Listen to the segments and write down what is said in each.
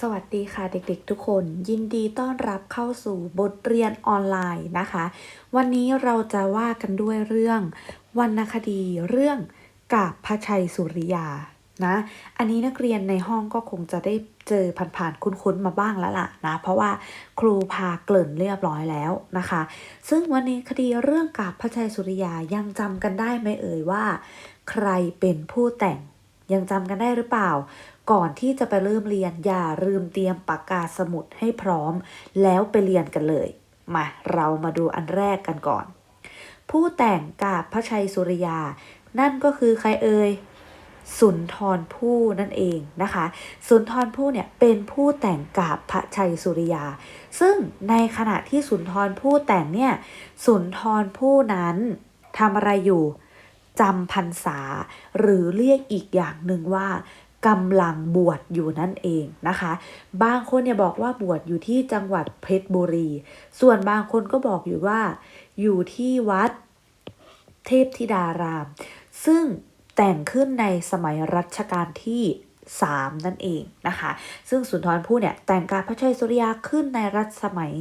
สวัสดีค่ะเด็กๆทุกคน ยินดีต้อนรับเข้าสู่บทเรียนออนไลน์นะคะ วันนี้เราจะว่ากันด้วยเรื่องวรรณคดีเรื่องกาบพระชัยสุริยานะอันนี้นักเรียนในห้องก็คงจะได้เจอผ่านๆคุ้นๆมาบ้างแล้วล่ะนะเพราะว่าครูพาเกริ่นเรียบร้อยแล้วนะคะ ซึ่งวันนี้คดีเรื่องกาบพระชัยสุริยายังจำกันได้ไหมเอ่ยว่า ใครเป็นผู้แต่งยังจำกันได้หรือเปล่า ก่อนที่จะไปเริ่มเรียนอย่าลืมเตรียมปากกาสมุดให้พร้อม แล้วไปเรียนกันเลย มาเรามาดูอันแรกกันก่อน ผู้แต่งกาบพระชัยสุริยา นั่นก็คือใครเอ่ยสุนทรภู่นั่นเองนะคะ สุนทรภู่เนี่ยเป็นผู้แต่งกาบพระชัยสุริยา ซึ่งในขณะที่สุนทรภู่แต่งเนี่ยสุนทรภู่นั้นทำอะไรอยู่จำพรรษา หรือเรียกอีกอย่างหนึ่งว่า กำลังบวชอยู่นั่นเองนะคะ บางคนเนี่ยบอกว่าบวชอยู่ที่จังหวัดเพชรบุรี ส่วนบางคนก็บอกอยู่ว่า อยู่ที่วัดเทพธิดาราม ซึ่งแต่งขึ้นในสมัยรัชกาลที่3นั่นเองนะคะ ซึ่งสุนทรภู่เนี่ยแต่งการพระชัยสุริยาขึ้นในรัชสมัย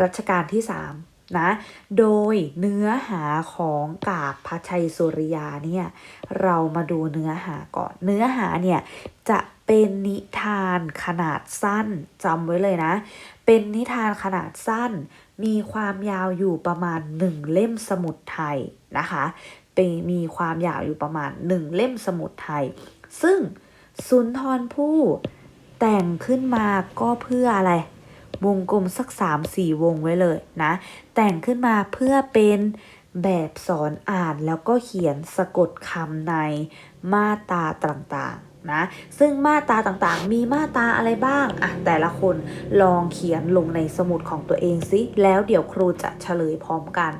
รัชกาลที่3 นะ โดยเนื้อหาของกาบพระชัยสุริยาเนี่ยเรามาดูเนื้อหาก่อน เนื้อหาเนี่ยจะเป็นนิทานขนาดสั้นจำไว้เลยนะ เป็นนิทานขนาดสั้น มีความยาวอยู่ประมาณ1เล่มสมุดไทยนะคะเป็นมีความยาวอยู่ประมาณ1เล่มสมุดไทย ซึ่งสุนทรภู่แต่งขึ้นมาก็เพื่ออะไร วงกลมสัก 3-4 วงไว้เลยนะ แต่งขึ้นมาเพื่อเป็นแบบสอนอ่านแล้วก็เขียนสะกดคำในมาตราต่างๆนะซึ่งมาตราต่างๆ มีมาตราอะไรบ้างอะแต่ละคนลองเขียนลงในสมุดของตัวเองสิแล้วเดี๋ยวครูจะเฉลยพร้อมกัน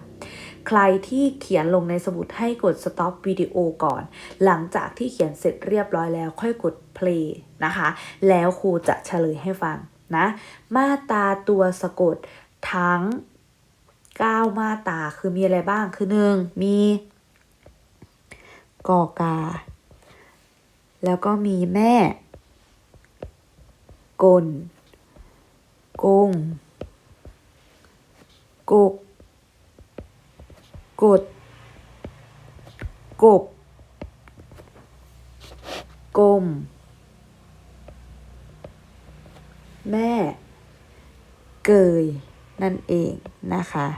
ใครที่เขียนลงในสมุดให้กด stop วิดีโอก่อน หลังจากที่เขียนเสร็จเรียบร้อยแล้วค่อยกด play นะคะ แล้วครูจะเฉลยให้ฟัง นะมาตาตัวสะกดทั้ง 9 มาตาคือมีอะไรบ้างคือ1มีกอกา แล้วก็มีแม่ กลกงกกกด กบกลม แม่เกยนั่นเองนะคะ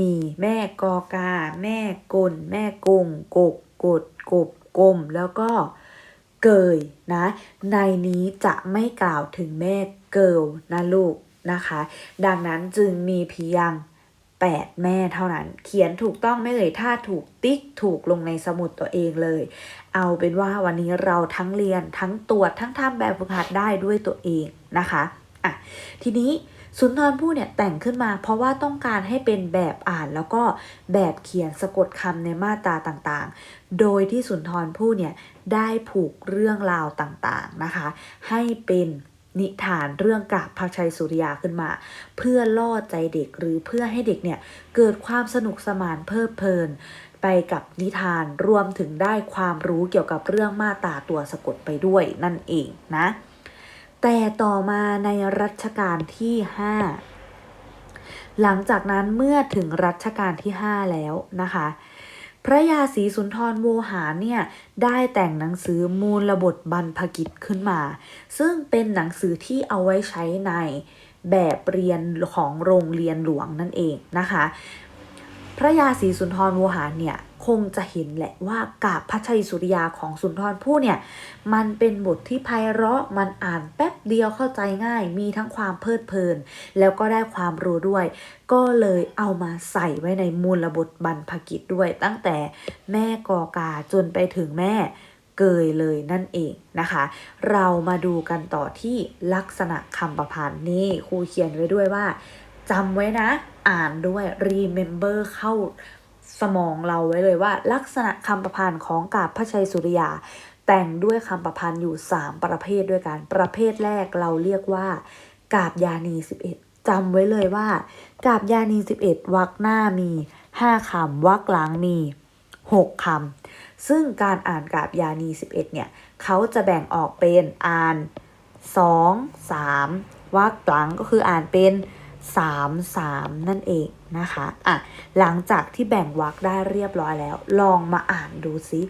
มีแม่กอกา แม่กลแม่กงกกกดกบกลมแล้วก็เกยนะ ในนี้จะไม่กล่าวถึงแม่เกิลนะลูกนะคะ ดังนั้นจึงมีเพียง8แม่เท่านั้น เขียนถูกต้องไม่เอ่ยถ้าถูกติ๊กถูกลงในสมุดตัวเองเลย เอาเป็นว่าวันนี้เราทั้งเรียนทั้งตรวจทั้งทำแบบฝึกหัดได้ด้วยตัวเอง นะคะอะทีนี้สุนทรภู่เนี่ยแต่งขึ้นมาเพราะว่าต้องการให้เป็นแบบอ่านแล้วก็แบบเขียนสะกดคำในมาตราต่างๆ โดยที่สุนทรภู่เนี่ยได้ผูกเรื่องราวต่างๆนะคะ ให้เป็นนิทานเรื่องกาบพระชัยสุริยาขึ้นมา เพื่อล่อใจเด็กหรือเพื่อให้เด็กเนี่ยเกิดความสนุกสมานเพลิดเพลิน ไปกับนิทานรวมถึงได้ความรู้เกี่ยวกับเรื่องมาตาตัวสะกดไปด้วยนั่นเองนะ แต่ต่อมาในรัชกาลที่ 5 หลังจากนั้นเมื่อถึงรัชกาลที่ 5 แล้วนะคะ พระยาศรีสุนทรโวหารเนี่ยได้แต่งหนังสือมูลบทบรรพกิจขึ้นมา ซึ่งเป็นหนังสือที่เอาไว้ใช้ในแบบเรียนของโรงเรียนหลวงนั่นเองนะคะ พระยาศรีสุนทรโวหารเนี่ย คงจะเห็นแหละว่ากาบพระชัยสุริยาของสุนทรภู่เนี่ย มันเป็นบทที่ไพเราะมันอ่านแป๊บเดียวเข้าใจง่าย มีทั้งความเพลิดเพลิน แล้วก็ได้ความรู้ด้วย ก็เลยเอามาใส่ไว้ในมูลบทบรรพกิจด้วย ตั้งแต่แม่กอกาจนไปถึงแม่เกยเลยนั่นเองนะคะ เรามาดูกันต่อที่ลักษณะคำประพันธ์นี่ครูเขียนไว้ด้วยว่าจำไว้นะ อ่านด้วย remember เข้า สมองเราไว้เลยว่า ลักษณะคำประพันธ์ของกาบพระชัยสุริยา แต่งด้วยคำประพันธ์อยู่ 3 ประเภทด้วยกัน ประเภทแรกเราเรียกว่ากาบยานี 11จำไว้เลยว่ากาบยานี 11วรรคหน้ามี 5คำวรรคหลังมี 6คำซึ่งการอ่านกาบยานี 11 เนี่ยเขาจะแบ่งออกเป็นอ่านสองสามวรรคหลังก็คืออ่านเป็น สามสามนั่นเองนะคะอะหลังจากที่แบ่งวรรคได้เรียบร้อยแล้ว ลองมาอ่านดูซิ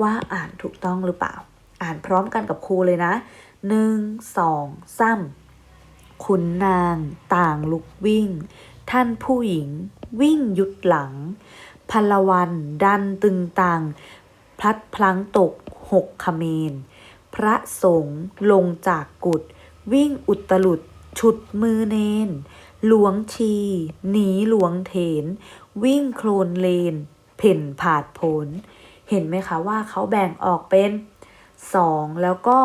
ว่าอ่านถูกต้องหรือเปล่า อ่านพร้อมกันกับครูเลยนะหนึ่งสองสามขุนนางต่างลุกวิ่ง ท่านผู้หญิงวิ่งหยุดหลังพลวันดันตึงตัง พลัดพลั้งตกหกขเมน พระสงฆ์ลงจากกุฏวิ่งอุตลุด ฉุดมือเนน หลวงชี หนีหลวงเถน วิ่งโคลนเลน เพ่นผาดผล เห็นไหมคะว่าเขาแบ่งออกเป็นสองแล้วก็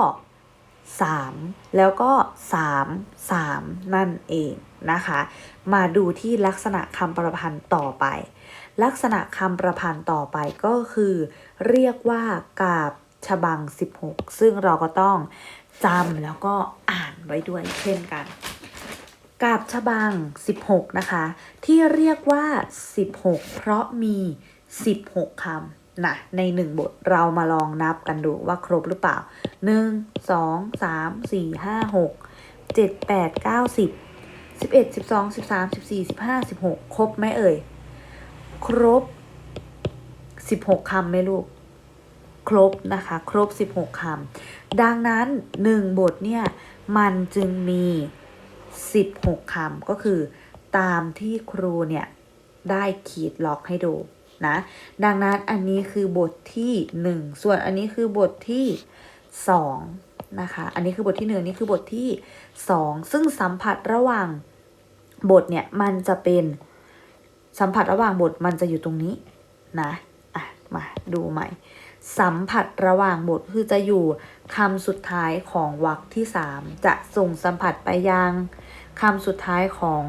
สามแล้วก็สามสามนั่นเองนะคะ มาดูที่ลักษณะคำประพันธ์ต่อไป ลักษณะคำประพันธ์ต่อไปก็คือ เรียกว่ากาบฉบัง 16 ซึ่งเราก็ต้องจำแล้วก็อ่านไว้ด้วยเช่นกัน กาบฉบัง 16 นะคะ ที่เรียกว่า 16 เพราะมี 16 คำนะในหนึ่งบทเรามาลองนับกันดูว่าครบหรือเปล่า 1 2 3 4 5 6 7 8 9 10 11 12 13 14 15 16 ครบไหมเอ่ย ครบ 16คำไหมลูก ครบนะคะ ครบ 16คำดังนั้น 1 บทเนี่ย มันจึงมี 16คำก็คือตามที่ครูเนี่ยได้ขีดล็อกให้ดูนะดังนั้นอันนี้คือบทที่ 1 ส่วนอันนี้คือบทที่2นะคะอันนี้คือบทที่ 1 นี่คือบทที่ 2 ซึ่งสัมผัสระหว่างบทเนี่ยมันจะเป็นสัมผัสระหว่างบทมันจะอยู่ตรงนี้นะอะมาดูใหม่ สัมผัสระหว่างบทคือจะอยู่คำสุดท้ายของวรรคที่3จะส่งสัมผัสไปยังคำสุดท้ายของ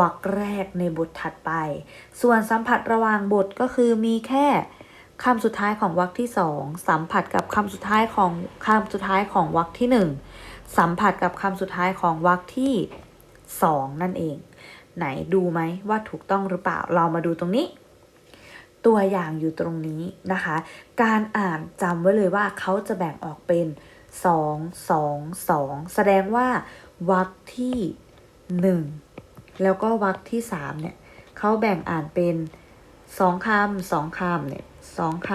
วรรคแรกในบทถัดไป ส่วนสัมผัสระหว่างบทก็คือมีแค่คำสุดท้ายของวรรคที่2สัมผัสกับคำสุดท้ายของคำสุดท้ายของวรรคที่1สัมผัสกับคำสุดท้ายของวรรคที่2นั่นเอง ไหนดูไหมว่าถูกต้องหรือเปล่า เรามาดูตรงนี้ ตัวอย่างอยู่ตรงนี้นะคะ การอ่านจำไว้เลยว่าเขาจะแบ่งออกเป็น 2 2 2 แสดงว่าวรรคที่ 1 แล้วก็วรรคที่3เนี่ยเขาแบ่งอ่านเป็น2คำ2คำเนี่ย2ค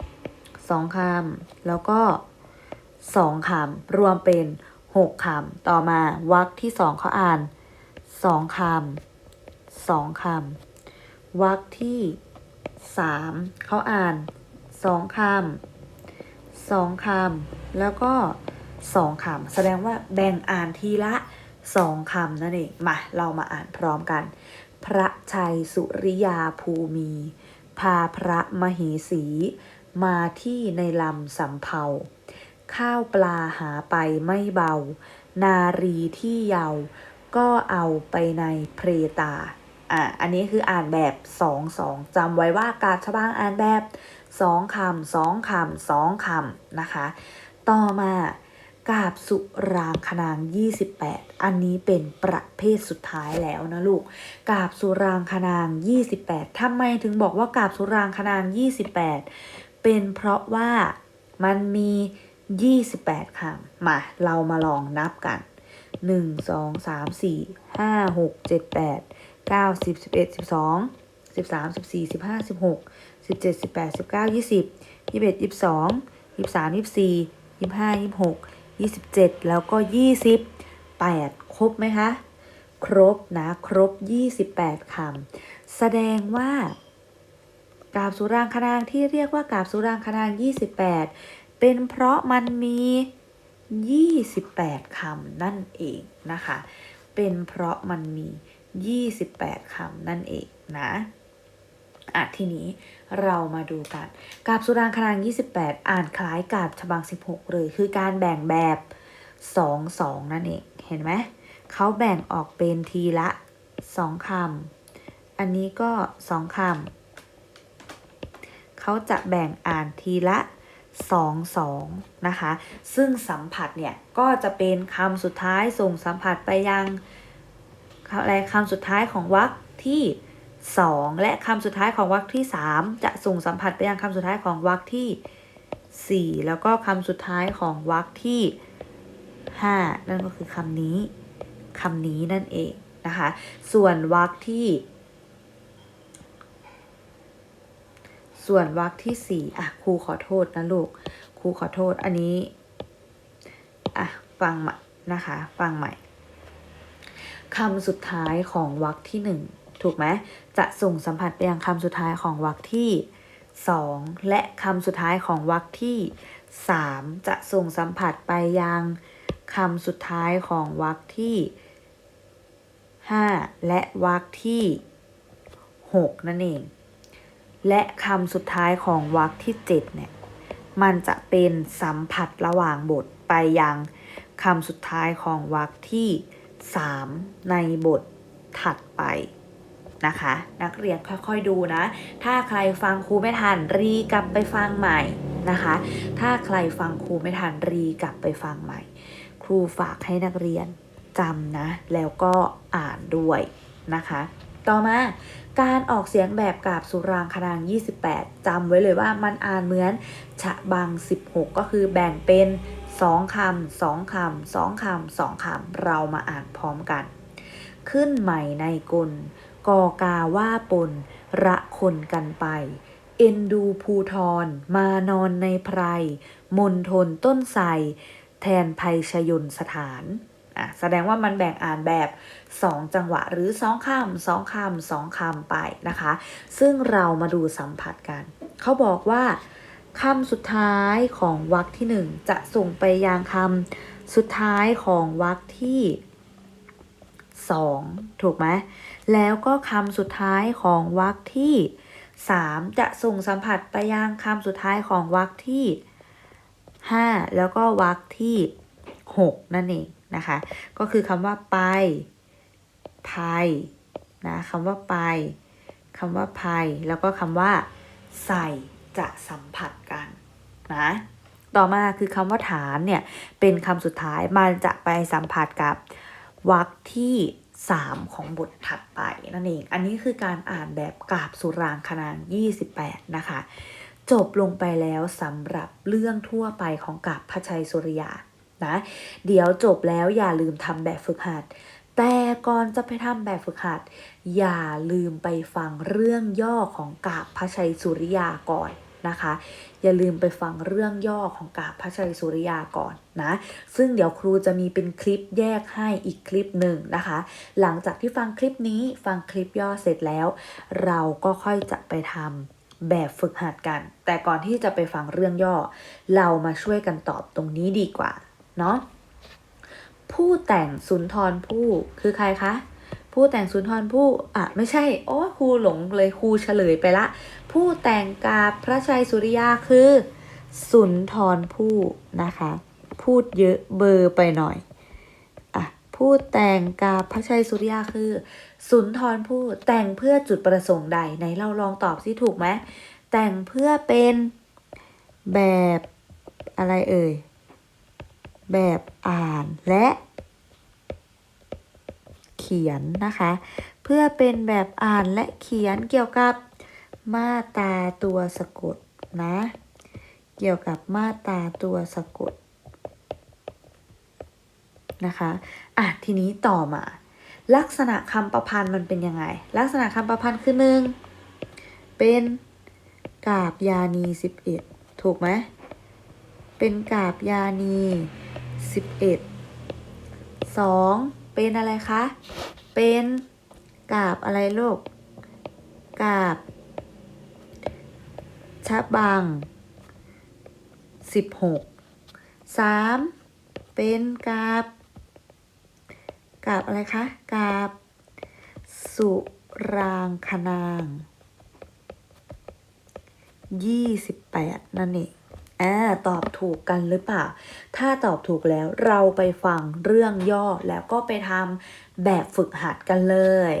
ำ2คำแล้วก็2คำรวมเป็น6คำต่อมาวรรคที่2เขาอ่าน2คำ2คำวรรคที่ 3เขาอ่าน2คำ2คำแล้วก็2คำแสดงว่าแบ่งอ่านทีละ2คำนั่นเองมาเรามาอ่านพร้อมกัน พระชัยสุริยาภูมี พาพระมเหสี มาที่ในลำสำเภาข้าวปลาหาไปไม่เบา นารีที่เยาวก็เอาไปในเพรตา อะอันนี้คืออ่านแบบสองสองจำไว้ว่ากาชบ้างอ่านแบบสองคำสองคำสองคำนะคะ ต่อมากาบสุรางคนาง 28 อันนี้เป็นประเภทสุดท้ายแล้วนะลูก กาบสุรางคนาง 28ทำไมถึงบอกว่ากาบสุรางคนาง 28 เป็นเพราะว่ามันมี 28คำมา เรามาลองนับกัน 1 2 3 4 5 6 7 8 9 10 11 12 13 14 15 16 17 18 19 20 21 22 23 24 25 26 27แล้วก็28ครบไหมคะ ครบนะ ครบ28คำแสดงว่ากาบสุรางคนางที่เรียกว่ากาบสุรางคนาง28เป็นเพราะมันมี28คำนั่นเองนะคะ เป็นเพราะมันมี 28คำนั่นเองนะอะทีนี้เรามาดูกันกาบสุรางคนาง28 อ่านคล้ายกาบฉบัง 16 เลย คือการแบ่งแบบ2 2นั่นเอง เห็นไหมเขาแบ่งออกเป็นทีละ 2คำอันนี้ก็ 2คำเขาจะแบ่งอ่านทีละ2 2นะคะ ซึ่งสัมผัสเนี่ย ก็จะเป็นคำสุดท้ายส่งสัมผัสไปยัง อะไรคำสุดท้ายของวรรคที่ 2 และคำสุดท้ายของวรรคที่ 3 จะส่งสัมผัสไปยังคำสุดท้ายของวรรคที่ 4 แล้วก็คำสุดท้ายของวรรคที่ห้านั่นก็คือคำนี้คำนี้นั่นเองนะคะ ส่วนวรรคที่ ส่วนวรรคที่สี่อะครูขอโทษนะลูกครูขอโทษอันนี้ อะ ฟังใหม่นะคะ ฟังใหม่ คำสุดท้ายของวรรคที่หนึ่งถูกไหมจะส่งสัมผัสไปยังคำสุดท้ายของวรรคที่สองและคำสุดท้ายของวรรคที่สามจะส่งสัมผัสไปยังคำสุดท้ายของวรรคที่ห้าและวรรคที่หกนั่นเอง และคำสุดท้ายของวรรคที่เจ็ดเนี่ยมันจะเป็นสัมผัสระหว่างบทไปยังคำสุดท้ายของวรรคที่ สามในบทถัดไปนะคะ นักเรียนค่อยๆดูนะ ถ้าใครฟังครูไม่ทันรีกลับไปฟังใหม่นะคะ ถ้าใครฟังครูไม่ทันรีกลับไปฟังใหม่ ครูฝากให้นักเรียนจำนะ แล้วก็อ่านด้วยนะคะ ต่อมาการออกเสียงแบบกาบสุรางคนาง 28จำไว้เลยว่ามันอ่านเหมือนฉะบัง 16 ก็คือแบ่งเป็น 2คำ2คำ2คำ2คำเรามาอ่านพร้อมกัน ขึ้นใหม่ในกลกอกาว่าปนระคนกันไป เอ็นดูภูทรมานอนในไพร มนทนต้นไทรแทนภัยชยนสถานอะแสดงว่ามันแบ่งอ่านแบบ 2 จังหวะหรือ 2คำสองคำสองคำไปนะคะ ซึ่งเรามาดูสัมผัสกัน เขาบอกว่า คำสุดท้ายของวรรคที่1จะส่งไปยังคำสุดท้ายของวรรคที่2ถูกไหมแล้วก็คำสุดท้ายของวรรคที่3จะส่งสัมผัสไปยังคำสุดท้ายของวรรคที่5แล้วก็วรรคที่6นั่นเองนะคะ ก็คือคำว่าไปภัยนะคำว่าไปคำว่าภัยแล้วก็คำว่าใส่ จะสัมผัสกันนะต่อมาคือคำว่าฐานเนี่ยเป็นคำสุดท้ายมันจะไปสัมผัสกับวรรคที่ 3 ของบทถัดไปนั่นเอง อันนี้คือการอ่านแบบกาบสุรางคนาง28 นะคะ จบลงไปแล้วสำหรับเรื่องทั่วไปของกาบพระชัยสุริยานะเดี๋ยวจบแล้วอย่าลืมทำแบบฝึกหัด แต่ก่อนจะไปทำแบบฝึกหัด อย่าลืมไปฟังเรื่องย่อของกาบพระชัยสุริยาก่อน นะคะ อย่าลืมไปฟังเรื่องย่อของกาบพระชัยสุริยาก่อนนะ ซึ่งเดี๋ยวครูจะมีเป็นคลิปแยกให้อีกคลิปหนึ่งนะคะ หลังจากที่ฟังคลิปนี้ฟังคลิปย่อเสร็จแล้ว เราก็ค่อยจะไปทำแบบฝึกหัดกัน แต่ก่อนที่จะไปฟังเรื่องย่อ เรามาช่วยกันตอบตรงนี้ดีกว่าเนาะผู้แต่งสุนทรภู่คือใครคะ ผู้แต่งสุนทรภู่อะ ไม่ใช่ โอ้ครูหลงเลยครูเฉลยไปละ ผู้แต่งกาบพระชัยสุริยาคือ สุนทรภู่นะคะ พูดเยอะเบอร์ไปหน่อยอะผู้แต่งกาบพระชัยสุริยาคือ สุนทรภู่แต่งเพื่อจุดประสงค์ใดไหนเราลองตอบสิถูกไหมแต่งเพื่อเป็นแบบอะไรเอ่ย แบบอ่านและเขียนนะคะ เพื่อเป็นแบบอ่านและเขียนเกี่ยวกับ มาตาตัวสะกดนะ เกี่ยวกับมาตาตัวสะกดนะคะอะทีนี้ต่อมา ลักษณะคำประพันธ์มันเป็นยังไง ลักษณะคำประพันธ์คือหนึ่งเป็นกาบยานีสิบเอ็ดถูกไหมเป็นกาบยานีสิบเอ็ดสองเป็นอะไรคะ เป็นกาบอะไรลูกกาบ ชะบังสิบหกสามเป็นกาบกาบอะไรคะกาบ สุรางคนางยี่สิบแปดนั่นเองอ่าตอบถูกกันหรือเปล่า ถ้าตอบถูกแล้วเราไปฟังเรื่องย่อแล้วก็ไปทำแบบฝึกหัดกันเลย